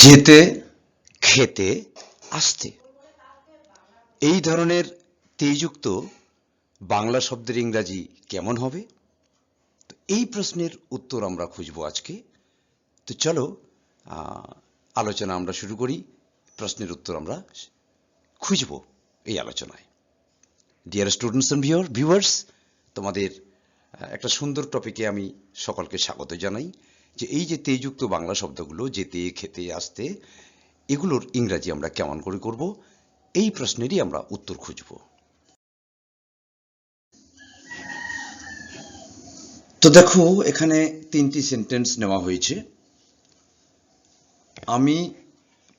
যেতে, খেতে, আসতে। এই ধরনের তেযুক্ত বাংলা শব্দের ইংরাজি কেমন হবে? তো এই প্রশ্নের উত্তর আমরা খুঁজব আজকে। তো চলো আলোচনা আমরা শুরু করি। প্রশ্নের উত্তর আমরা খুঁজব এই আলোচনায়। Dear students and viewer viewers তোমাদের একটা সুন্দর টপিকে আমি সকলকে স্বাগত জানাই। যে এই যে তেযুক্ত বাংলা শব্দগুলো যেতে, খেতে, আসতে, এগুলোর ইংরাজি আমরা কেমন করে করব? এই প্রশ্নেরই আমরা উত্তর খুঁজব। তো দেখো, এখানে তিনটি সেন্টেন্স নেওয়া হয়েছে। আমি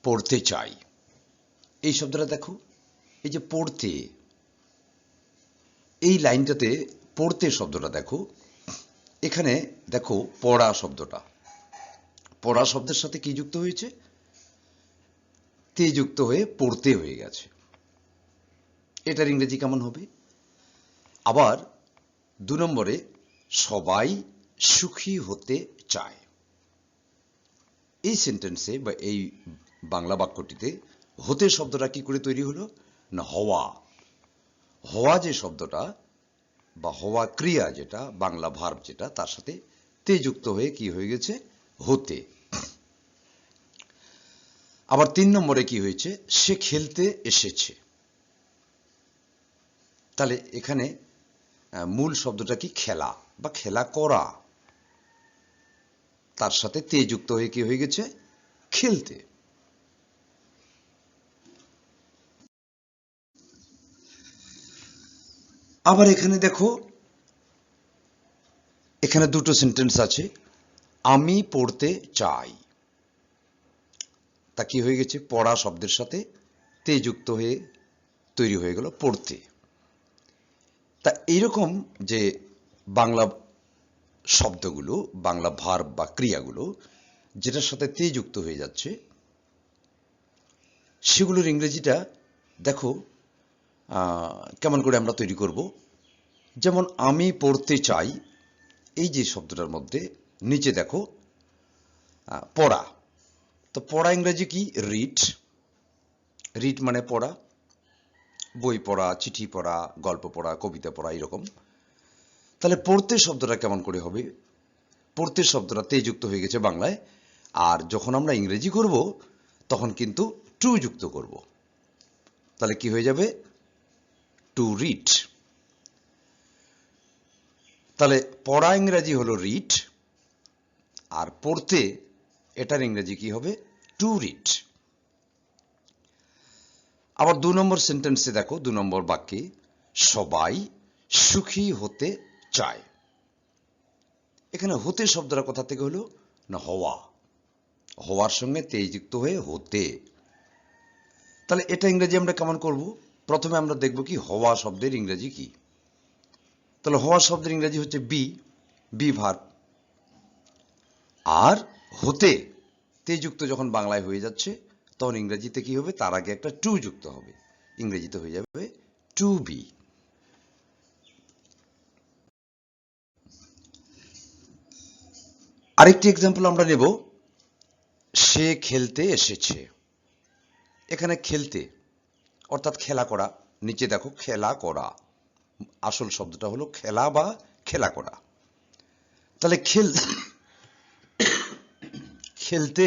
পড়তে চাই। এই শব্দটা দেখো, এই যে পড়তে, এই লাইনটাতে পড়তে শব্দটা দেখো এখানে দেখো পড়া শব্দটা। পড়া শব্দের সাথে কি যুক্ত হয়েছে? তে যুক্ত হয়ে পড়তে হয়ে গেছে। এটার ইংরেজি কেমন হবে? আবার দু নম্বরে, সবাই সুখী হতে চায়। এই সেন্টেন্সে বা এই বাংলা বাক্যটিতে হতে শব্দটা কি করে তৈরি হলো? না, হওয়া। হওয়া যে শব্দটা বা হওয়া ক্রিয়া যেটা, বাংলা ভার্ব যেটা, তার সাথে তে যুক্ত হয়ে কি হয়ে গেছে? হতে। আবার তিন নম্বরে কি হয়েছে? সে খেলতে এসেছে। তাহলে এখানে মূল শব্দটা কি? খেলা বা খেলা করা। তার সাথে তে যুক্ত হয়ে কি হয়ে গেছে? খেলতে। আবার এখানে দেখো, এখানে দুটো সেন্টেন্স আছে, আমি পড়তে চাই। তা কি হয়ে গেছে? পড়া শব্দের সাথে তে যুক্ত হয়ে তৈরি হয়ে গেল পড়তে। তা এইরকম যে বাংলা শব্দগুলো, বাংলা ভার বা ক্রিয়াগুলো, যেটার সাথে তে যুক্ত হয়ে যাচ্ছে, সেগুলোর ইংরেজিটা দেখো কেমন করে আমরা তৈরি করব? যেমন আমি পড়তে চাই, এই যে শব্দটার মধ্যে, নিচে দেখো পড়া। তো পড়া ইংরেজি কি? রিড রিড মানে পড়া, বই পড়া, চিঠি পড়া, গল্প পড়া, কবিতা পড়া, এরকম। তাহলে পড়তে শব্দটা কেমন করে হবে? পড়তে শব্দটা তে যুক্ত হয়ে গেছে বাংলায়, আর যখন আমরা ইংরেজি করব, তখন কিন্তু টু যুক্ত করব। তাহলে কি হয়ে যাবে? টু রিড তাহলে পড়া ইংরেজি হলো রিড আর পড়তে এটার ইংরেজি কি হবে? টু রিড আবার দু নম্বর সেন্টেন্সে দেখো, দু নম্বর বাক্যে, সবাই সুখী হতে চায়। এখানে হতে শব্দটা কোথা থেকে হলো? না, হওয়া। হওয়ার সঙ্গে তে যুক্ত হয়ে হতে। তাহলে এটা ইংরেজি আমরা কেমন করব? প্রথমে আমরা দেখব কি, হওয়া শব্দের ইংরেজি কি? তাহলে হওয়া শব্দের ইংরেজি হচ্ছে বি বি ভার আর হতে, তে যুক্ত যখন বাংলায় হয়ে যাচ্ছে, তখন ইংরেজিতে কি হবে? তার আগে একটা টু যুক্ত হবে। ইংরেজিতে হয়ে যাবে টু বি আরেকটি এক্সাম্পল আমরা নেব। সে খেলতে এসেছে। এখানে খেলতে অর্থাৎ খেলা করা। নিচে দেখো, খেলা করা। আসল শব্দটা হলো খেলা বা খেলা করা। তাহলে খেল, খেলতে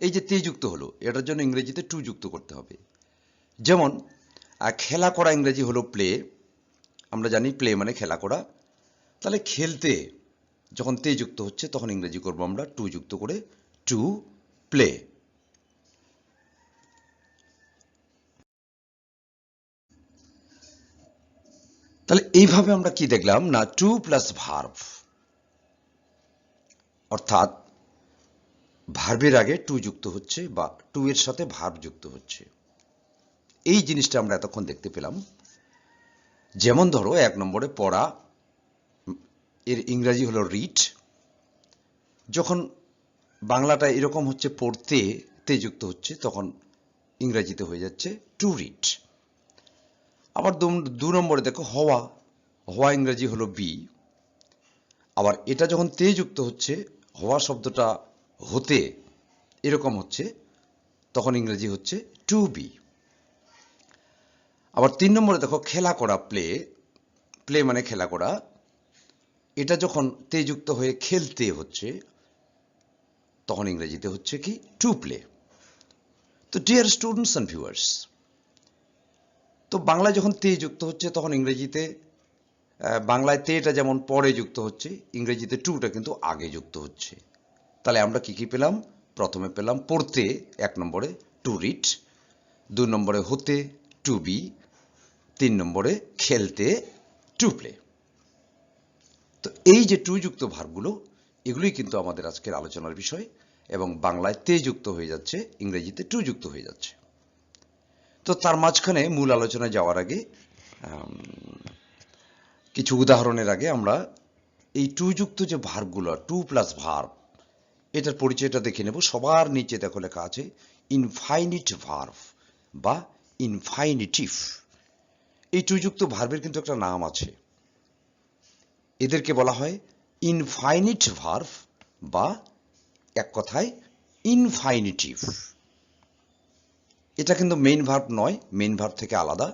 এই যে তে যুক্ত হলো, এটার জন্য ইংরেজিতে টু যুক্ত করতে হবে। যেমন খেলা করা ইংরেজি হলো প্লে। আমরা জানি প্লে মানে খেলা করা। তাহলে খেলতে, যখন তে যুক্ত হচ্ছে, তখন ইংরেজি করব আমরা টু যুক্ত করে, টু, প্লে। তাহলে এইভাবে আমরা কি দেখলাম? না টু প্লাস ভার্ভ অর্থাৎ ভার্বের আগে টু যুক্ত হচ্ছে বা টু এর সাথে ভার্ভ যুক্ত হচ্ছে। এই জিনিসটা আমরা এতক্ষণ দেখতে পেলাম। যেমন ধরো, এক নম্বরে পড়া, এর ইংরাজি হলো রিড যখন বাংলাটা এরকম হচ্ছে পড়তে তে যুক্ত হচ্ছে, তখন ইংরাজিতে হয়ে যাচ্ছে টু রিড আবার দু- নম্বরে দেখো হওয়া হওয়া ইংরেজি হলো বি। আবার এটা যখন তে যুক্ত হচ্ছে, হওয়া শব্দটা হতে এরকম হচ্ছে, তখন ইংরেজি হচ্ছে টু বি। আবার তিন নম্বরে দেখো খেলা করা, প্লে প্লে মানে খেলা করা। এটা যখন তে যুক্ত হয়ে খেলতে হচ্ছে, তখন ইংরেজিতে হচ্ছে কি, টু প্লে। তো ডিয়ার স্টুডেন্টস অ্যান্ড ভিউয়ার্স তো বাংলায় যখন তে যুক্ত হচ্ছে, তখন ইংরেজিতে বাংলায় তেটা যেমন পরে যুক্ত হচ্ছে, ইংরেজিতে টুটা কিন্তু আগে যুক্ত হচ্ছে। তাহলে আমরা কি কি পেলাম? প্রথমে পেলাম পড়তে, এক নম্বরে টু রিড, দুই নম্বরে হতে, টু বি, তিন নম্বরে খেলতে, টু প্লে। তো এই যে টু যুক্ত ভার্বগুলো, এগুলোই কিন্তু আমাদের আজকের আলোচনার বিষয়, এবং বাংলায় তে যুক্ত হয়ে যাচ্ছে, ইংরেজিতে টু যুক্ত হয়ে যাচ্ছে। তো তার মাঝখানে মূল আলোচনায় যাওয়ার আগে কিছু উদাহরণের আগে আমরা এই টু যুক্ত যে ভার্বগুলো, টু প্লাস ভার্ব, এটার পরিচয়টা দেখে নেব। সবার নিচে দেখো লেখা আছে, ইনফাইনিট ভার্ভ বা ইনফাইনিটিভ। এই টু যুক্ত ভার্বের কিন্তু একটা নাম আছে। এদেরকে বলা হয় ইনফাইনিট ভার্ভ বা এক কথায় ইনফাইনিটিভ। এটা কিন্তু মেইন ভার্ব নয় মেইন ভার্ব থেকে আলাদা।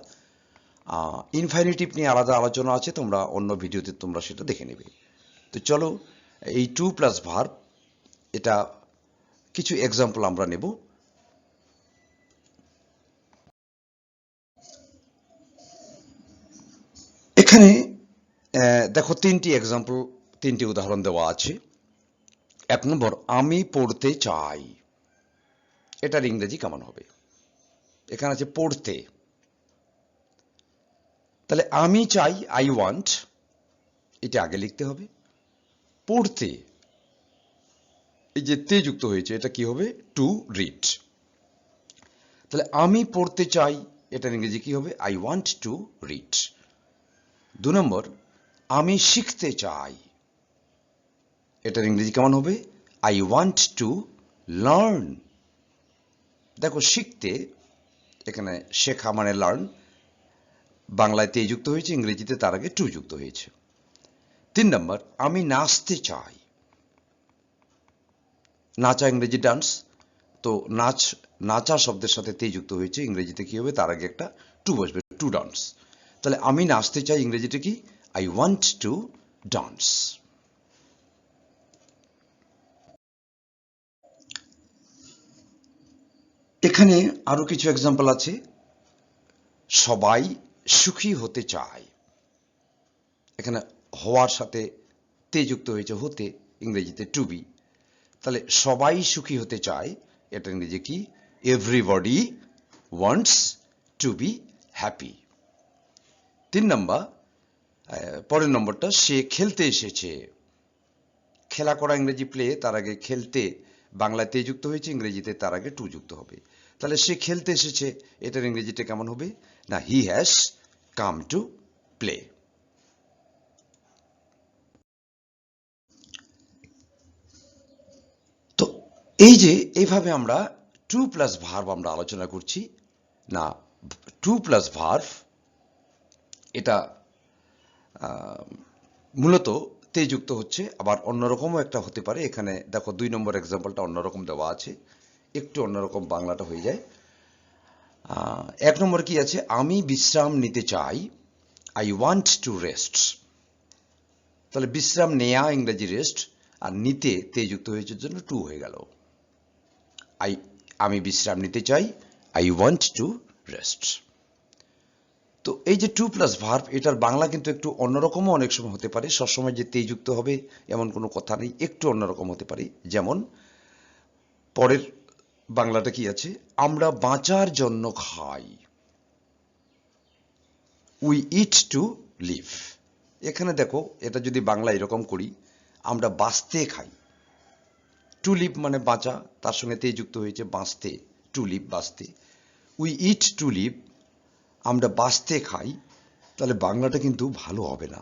ইনফাইনিটিভ নিয়ে আলাদা আলোচনা আছে, তোমরা অন্য ভিডিওতে তোমরা সেটা দেখে নেবে। তো চলো, এই টু প্লাস ভার্ব এটা কিছু এক্সাম্পল আমরা নেব। এখানে দেখো তিনটি এক্সাম্পল তিনটি উদাহরণ দেওয়া আছে। এক নম্বর, আমি পড়তে চাই। এটার ইংরেজি কেমন হবে? এখানে আছে পড়তে। তাহলে আমি চাই আই ওয়ান্ট এটা আগে লিখতে হবে। পড়তে, এই যে তে যুক্ত হয়েছে, এটা কি হবে? টু রিড তাহলে আমি পড়তে চাই এটার ইংরেজি কি হবে? আই ওয়ান্ট টু রিড দু নম্বর, আমি শিখতে চাই এটার ইংরেজি কেমন হবে? আই ওয়ান্ট টু লার্ন দেখো, শিখতে এখানে শেখা মানে লার্ন বাংলায় তে যুক্ত হয়েছে, ইংরেজিতে তার আগে টু যুক্ত হয়েছে। তিন নম্বর, আমি নাচতে চাই। নাচা ইংরেজি ডান্স। তো নাচ, নাচা শব্দের সাথে তে যুক্ত হয়েছে, ইংরেজিতে কি হবে? তার আগে একটা টু বসবে, টু ডান্স। তাহলে আমি নাচতে চাই ইংরেজিতে কি? আই ওয়ান্ট টু ডান্স এখানে আরও কিছু এক্সাম্পল আছে। সবাই সুখী হতে চায়। এখানে হওয়ার সাথে তে যুক্ত হয়েছে, হতে, ইংরেজিতে টু বি তাহলে সবাই সুখী হতে চায়, এটা ইংরেজি কি? Everybody wants to be happy তিন নম্বর পরের নম্বরটা, সে খেলতে এসেছে। খেলা করা ইংরেজি প্লে তার আগে খেলতে বাংলাতে যুক্ত হয়েছে, ইংরেজিতে তার আগে টু যুক্ত হবে। তাহলে সে খেলতে এসেছে। এটার ইংরেজিটা কেমন হবে? না he has come to play তো এই যে এইভাবে আমরা টু প্লাস ভার্ভ আমরা আলোচনা করছি। না টু প্লাস ভার্ভ এটা মূলত তে যুক্ত হচ্ছে, আবার অন্যরকমও একটা হতে পারে। এখানে দেখো দুই নম্বর এক্সাম্পলটা অন্যরকম দেওয়া আছে। একটু অন্যরকম বাংলাটা হয়ে যায়। এক নম্বর কি আছে? আমি বিশ্রাম নিতে চাই। আই ওয়ান্ট টু রেস্ট তাহলে বিশ্রাম নেয়া ইংরেজি রেস্ট আর নিতে তে যুক্ত হয়েছে জন্য টু হয়ে গেল। আই আমি বিশ্রাম নিতে চাই। আই ওয়ান্ট টু রেস্ট তো এই যে টু প্লাস ভার্ব এটার বাংলা কিন্তু একটু অন্যরকমও অনেক সময় হতে পারে। সবসময় যে তে যুক্ত হবে এমন কোনো কথা নেই, একটু অন্যরকম হতে পারে। যেমন, পরের বাংলাটা কি আছে? আমরা বাঁচার জন্য খাই। উই ইট টু লিভ এখানে দেখো, এটা যদি বাংলা এরকম করি, আমরা বাঁচতে খাই। টু লিভ মানে বাঁচা, তার সঙ্গে তে যুক্ত হয়েছে বাঁচতে টু লিভ বাঁচতে। উই ইট টু লিভ আমরা বাঁচতে খাই, তাহলে বাংলাটা কিন্তু ভালো হবে না।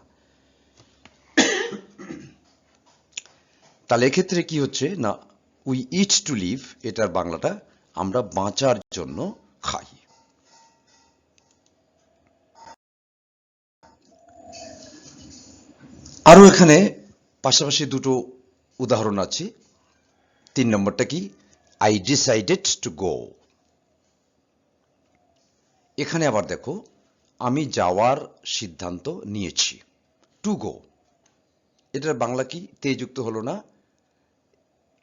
তাহলে এক্ষেত্রে কি হচ্ছে? না উই ইট টু লিভ এটার বাংলাটা আমরা বাঁচার জন্য খাই। আরও এখানে পাশাপাশি দুটো উদাহরণ আছে। তিন নম্বরটা কি? আই ডিসাইডেড টু গো এখানে আবার দেখো, আমি যাওয়ার সিদ্ধান্ত নিয়েছি। টু গো এটার বাংলা কি? তে যুক্ত হলো না।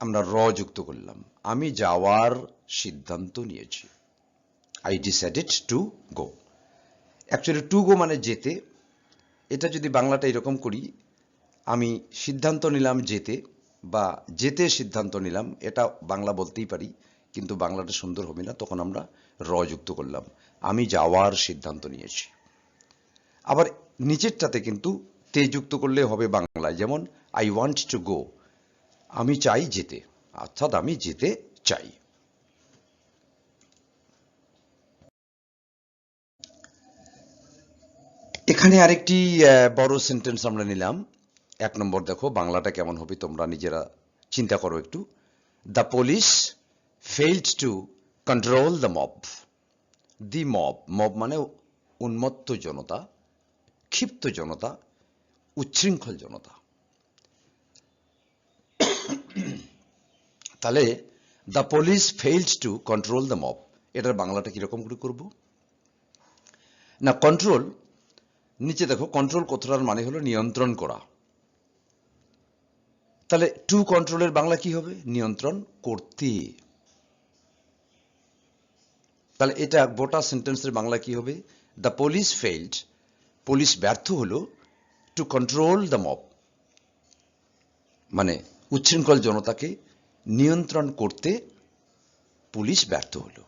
আমরা র যুক্ত করলাম। আমি যাওয়ার সিদ্ধান্ত নিয়েছি। I decided to go actually to go মানে যেতে। এটা যদি বাংলাটা এরকম করি, আমি সিদ্ধান্ত নিলাম যেতে বা যেতে সিদ্ধান্ত নিলাম, এটা বাংলা বলতেই পারি, কিন্তু বাংলাটা সুন্দর হবে না, তখন আমরা র যুক্ত করলাম। আমি যাওয়ার সিদ্ধান্ত নিয়েছি। আবার নিচেরটাতে কিন্তু তে যুক্ত করলে হবে বাংলায়। যেমন আই ওয়ান্ট টু গো আমি চাই যেতে। অর্থাৎ আমি যেতে চাই। এখানে আরেকটি বড় সেন্টেন্স আমরা নিলাম। এক নম্বর দেখো, বাংলাটা কেমন হবে তোমরা নিজেরা চিন্তা করো একটু। The police failed to control the mob the mob mob মানে উন্মত্ত জনতা, ক্ষিপ্ত জনতা, উচ্ছৃঙ্খল জনতা। তাহলে the police failed to control the mob এটার বাংলাটা কীরকম করে করব? না কন্ট্রোল নিচে দেখো কন্ট্রোল কথাটার মানে হলো নিয়ন্ত্রণ করা। তাহলে টু কন্ট্রোলের বাংলা কি হবে? নিয়ন্ত্রণ করতে। তাহলে, এটা গোটা সেন্টেন্সের বাংলা কি হবে? দ্য পুলিশ ফেইল্ড পুলিশ ব্যর্থ হলো টু কন্ট্রোল দ্য মব মানে উচ্ছৃঙ্খল জনতাকে নিয়ন্ত্রণ করতে পুলিশ ব্যর্থ হলো।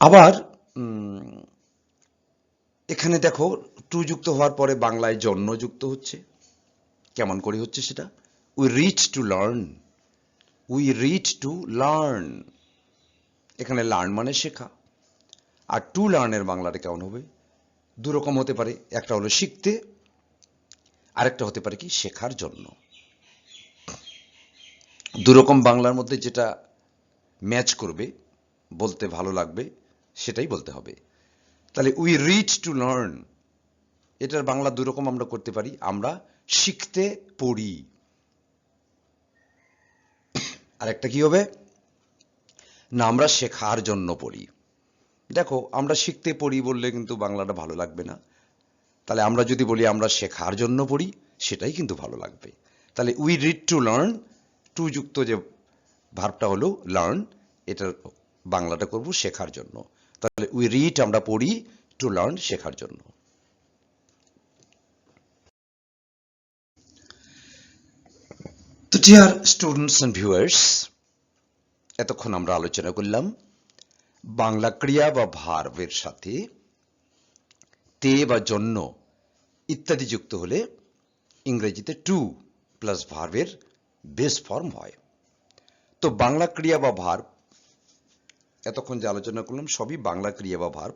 আবার এখানে দেখো টু যুক্ত হওয়ার পরে বাংলায় জন্ম যুক্ত হচ্ছে। কেমন করে হচ্ছে সেটা? We reach to learn we read to learn এখানে লার্ন মানে শেখা। আর টু লার্নের বাংলাটা কেমন হবে? দু রকম হতে পারে। একটা হলো শিখতে, আরেকটা হতে পারে কি শেখার জন্য। দুরকম বাংলার মধ্যে যেটা ম্যাচ করবে, বলতে ভালো লাগবে, সেটাই বলতে হবে। তাহলে উই রিড টু লার্ন এটার বাংলা দুরকম আমরা করতে পারি। আমরা শিখতে পড়ি। আরেকটা কি হবে? না, আমরা শেখার জন্য পড়ি। দেখো, আমরা শিখতে পড়ি বললে কিন্তু বাংলাটা ভালো লাগবে না। তাহলে আমরা যদি বলি আমরা শেখার জন্য পড়ি, সেটাই কিন্তু ভালো লাগবে। তাহলে we read to learn to যুক্ত যে ভার্বটা হলো লার্ন এটার বাংলাটা করব শেখার জন্য। তাহলে উই রিড আমরা পড়ি টু লার্ন শেখার জন্য। তো ডিয়ার স্টুডেন্টস অ্যান্ড ভিউয়ার্স এতক্ষণ আমরা আলোচনা করলাম। বাংলা ক্রিয়া বা ভার্বের সাথে তে বা জন্য ইত্যাদি যুক্ত হলে ইংরেজিতে টু প্লাস ভার্বের বেস ফর্ম হয়। তো বাংলা ক্রিয়া বা ভার্ব, এতক্ষণ যে আলোচনা করলাম, সবই বাংলা ক্রিয়া বা ভার্ব।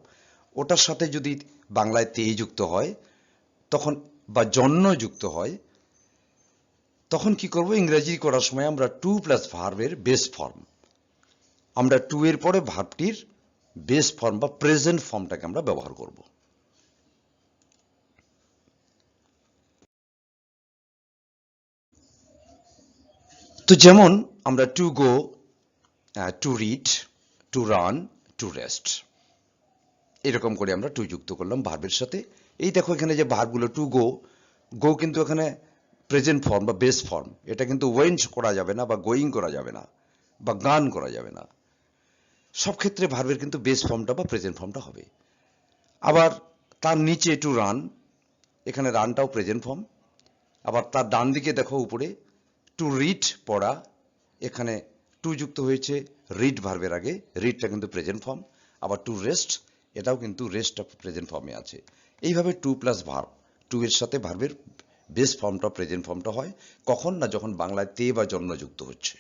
ওটার সাথে যদি বাংলায় তে যুক্ত হয়, তখন বা জন্য যুক্ত হয়, তখন কি করব? ইংরেজি করার সময় আমরা টু প্লাস ভার্বের বেস ফর্ম আমরা টু এর পরে ভার্বটির বেস ফর্ম বা প্রেজেন্ট ফর্মটাকে আমরা ব্যবহার করব। তো যেমন আমরা to go to read to run to rest এরকম করে আমরা টু যুক্ত করলাম ভার্বের সাথে। এই দেখো এখানে যে ভার্বগুলো টু গো গো কিন্তু এখানে প্রেজেন্ট ফর্ম বা বেস ফর্ম এটা কিন্তু ওয়েন্ট করা যাবে না বা গোয়িং করা যাবে না বা গান করা যাবে না। সব ক্ষেত্রে ভার্বের কিন্তু বেস ফর্মটা বা প্রেজেন্ট ফর্মটা হবে। আবার তার নিচে টু রান এখানে রানটাও প্রেজেন্ট ফর্ম আবার তার ডান দিকে দেখো উপরে টু রিড পড়া, এখানে টু যুক্ত হয়েছে রিড ভার্বের আগে রিডটা কিন্তু প্রেজেন্ট ফর্ম আবার টু রেস্ট এটাও কিন্তু রেস্ট অফ প্রেজেন্ট ফর্মে আছে। এইভাবে টু প্লাস ভার্ব টু এর সাথে ভার্বের বেস ফর্মটা প্রেজেন্ট ফর্মটা হয়, কখন না যখন বাংলায় তে বা যুক্ত হচ্ছে।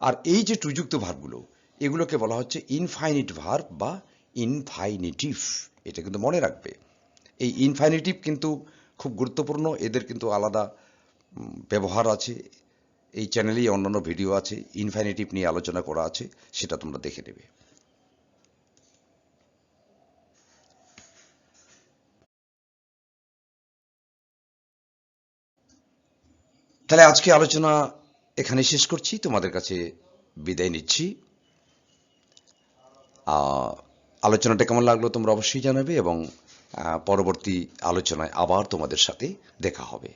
আর এই যে টু যুক্ত ভার্বগুলো এগুলোকে বলা হচ্ছে ইনফাইনিট ভার্ব বা ইনফাইনিটিভ এটা কিন্তু মনে রাখবে। এই ইনফাইনিটিভ কিন্তু খুব গুরুত্বপূর্ণ। এদের কিন্তু আলাদা ব্যবহার আছে। এই চ্যানেলেই অন্যান্য ভিডিও আছে। ইনফাইনিটিভ নিয়ে আলোচনা করা আছে। সেটা তোমরা দেখে নেবে। তাহলে আজকে আলোচনা এখানে শেষ করছি। তোমাদের কাছে বিদায় নিচ্ছি। আলোচনাটা কেমন লাগল তোমরা অবশ্যই জানাবে এবং পরবর্তী আলোচনায় আবার তোমাদের সাথে দেখা হবে।